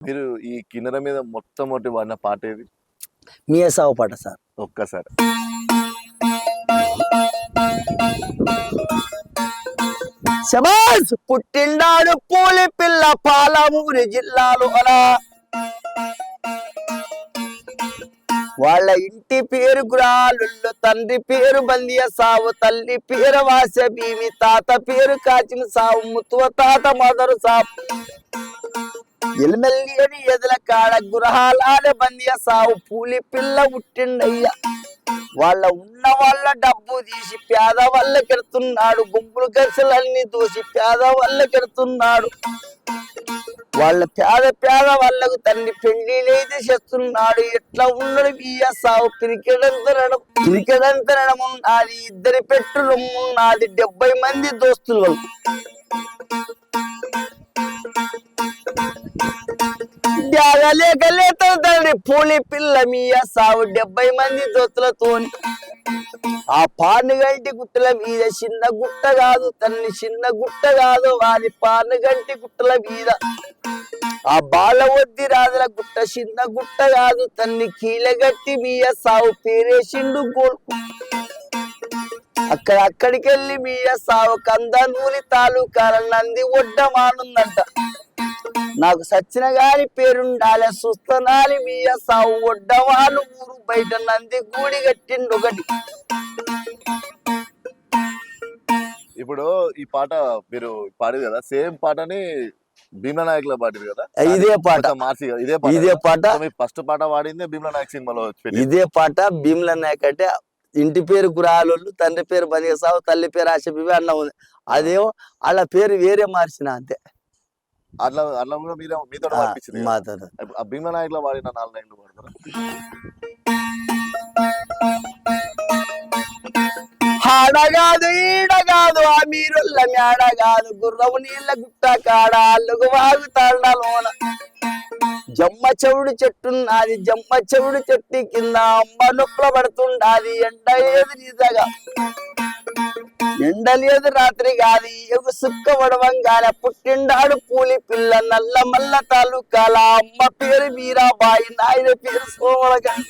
మీరు ఈ కిన్నెర మీద మొట్టమొదటి వాడిన పాట ఏది? మీ సాగు పాట సార్. ఒక్కసారి. శబాస్ పుట్టిండాడు పూలి పిల్ల పాలమూరి జిల్లాలు అలా. వాళ్ళ ఇంటి పేరు గురాలుళ్ళు తండ్రి పేరు బందియ సావు తల్లి పేరు వాస భీమి తాత పేరు కాచిన సావు ముత్తువ తాత మదరు సావు ఎల్మెల్లి అని ఎదుల కాడ గురహాలాల బందియ సావు పూలి పిల్ల పుట్టిండయ్యా వాళ్ళ ఉన్న వాళ్ళ డబ్బు తీసి పేద వాళ్ళకెడుతున్నాడు గుంపులు గసలన్నీ దూసి పేద వాళ్ళకెడుతున్నాడు వాళ్ళ పేద పేద వాళ్ళకు తండ్రి పెళ్ళిలైతే చేస్తున్నాడు. ఎట్లా ఉన్నాడు బియ్య సావు? పిరికెడంతరడం పిరికెడంతరడం ఉన్నది ఇద్దరి పెట్టు రొమ్మున్నది డెబ్బై మంది దోస్తులు. లేక పూలి పిల్ల మీయ సావు డెబ్బై మంది దొత్తులతో ఆ పానుగంటి గుట్టల మీద చిన్న గుట్ట కాదు తన్ని చిన్న గుట్ట కాదు వారి పానుగంటి గుట్టల మీద. ఆ బాల వద్ది రాజుల గుట్ట చిన్న గుట్ట కాదు తన్ని కీలగట్టి మీయ సావు పేరేసిండు గోల్కు అక్కడ అక్కడికెళ్ళి మీయ సావు కందనూరి తాలూకాల నంది ఒడ్డమానుందంట. నాకు సచిన గారి పేరుండాలి సుస్తనాలి మీయ సావు ఒడ్డవాను ఊరు బయట నంది గూడి కట్టిండు ఒకటి. ఇప్పుడు ఈ పాట మీరు పాడేది కదా సేమ్ పాటని భీమ్లా నాయకుల పాడేది కదా? ఇదే పాట. మార్చి ఇదే పాట ఇదే పాట. మీ ఫస్ట్ పాట పాడిందే భీమ్లా నాయక్ సినిమాలో ఇదే పాట భీమ్ల నాయక్ అంటే ఇంటి పేరు గురాలోళ్ళు తండ్రి పేరు బనియసావు తల్లి పేరు ఆశపివి అన్న ఉంది. అదేమో వాళ్ళ పేరు వేరే మార్చిన అంతే. అట్లా అట్లా కూడా మీరే మీతో ఆ, అనిపించింది మాతో ఆ భీమ్లా నాయకుల పాడిన నాలుగు లైన్లు పాడతారా ఆడగాదు ఈడగాదు ఆ మీరుల్ల మేడగాదు గుర్రము నీళ్ళ గుట్ట కాడ అల్లుగు వాగు తాండలోన జమ్మ చెవుడు చెట్టున్నది జమ్మ చెవుడు చెట్టు కింద అమ్మ నొప్పుల పడుతుండాది ఎండ ఏది నిజగా ఎండ లేదు రాత్రి కాదు ఎగు సుక్క వడవంగానే పుట్టిండాడు పూలి పిల్ల నల్ల మల్ల తాలూకాల అమ్మ పేరు మీరాబాయి నాయన పేరు సోమలగంట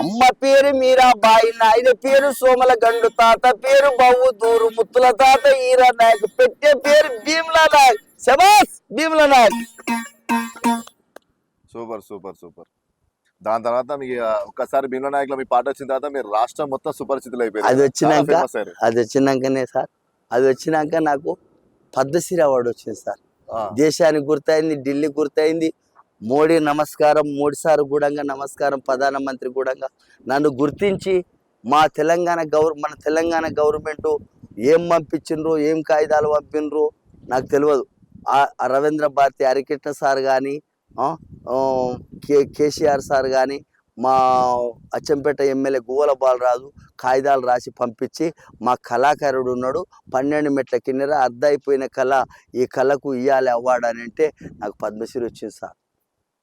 అమ్మ పేరు మీరాబాయి నాయన పేరు సోమల గండు తాత పేరు బావు దూరు ముత్తుల తాత ఈరా నాయక్ పెట్టే పేరు Bheemla Nayak శబాస్ Bheemla Nayak super super super దాని తర్వాత ఆ ఒక్కసారి భీమ్లా నాయకుల మీ పాట వచ్చిన తర్వాత మీరు రాష్ట్రం మొత్తం సుపరిచితులు అయిపోయింది అది వచ్చినాక అది వచ్చినాకనే సార్ అది వచ్చినాక నాకు పద్మశ్రీ అవార్డు వచ్చింది సార్. దేశానికి గుర్తయింది ఢిల్లీ గుర్తయింది. మోడీ నమస్కారం మోడీ సార్ కూడా నమస్కారం ప్రధానమంత్రి కూడా నన్ను గుర్తించి మా తెలంగాణ గవర్ మన తెలంగాణ గవర్నమెంట్ ఏం పంపించిండ్రు ఏం కాగితాలు పంపిండ్రు నాకు తెలియదు. రవీంద్ర భారతి హరికృష్ణ సార్ కానీ కే కేసీఆర్ సార్ కానీ మా అచ్చంపేట ఎమ్మెల్యే గువ్వల బాలరాజు కాగితాలు రాసి పంపించి మా కళాకారుడు ఉన్నాడు. పన్నెండు మెట్ల కిన్నెర అర్ధ అయిపోయిన కళ ఈ కళకు ఇవ్వాలి అవార్డు అని అంటే నాకు పద్మశ్రీ వచ్చింది సార్.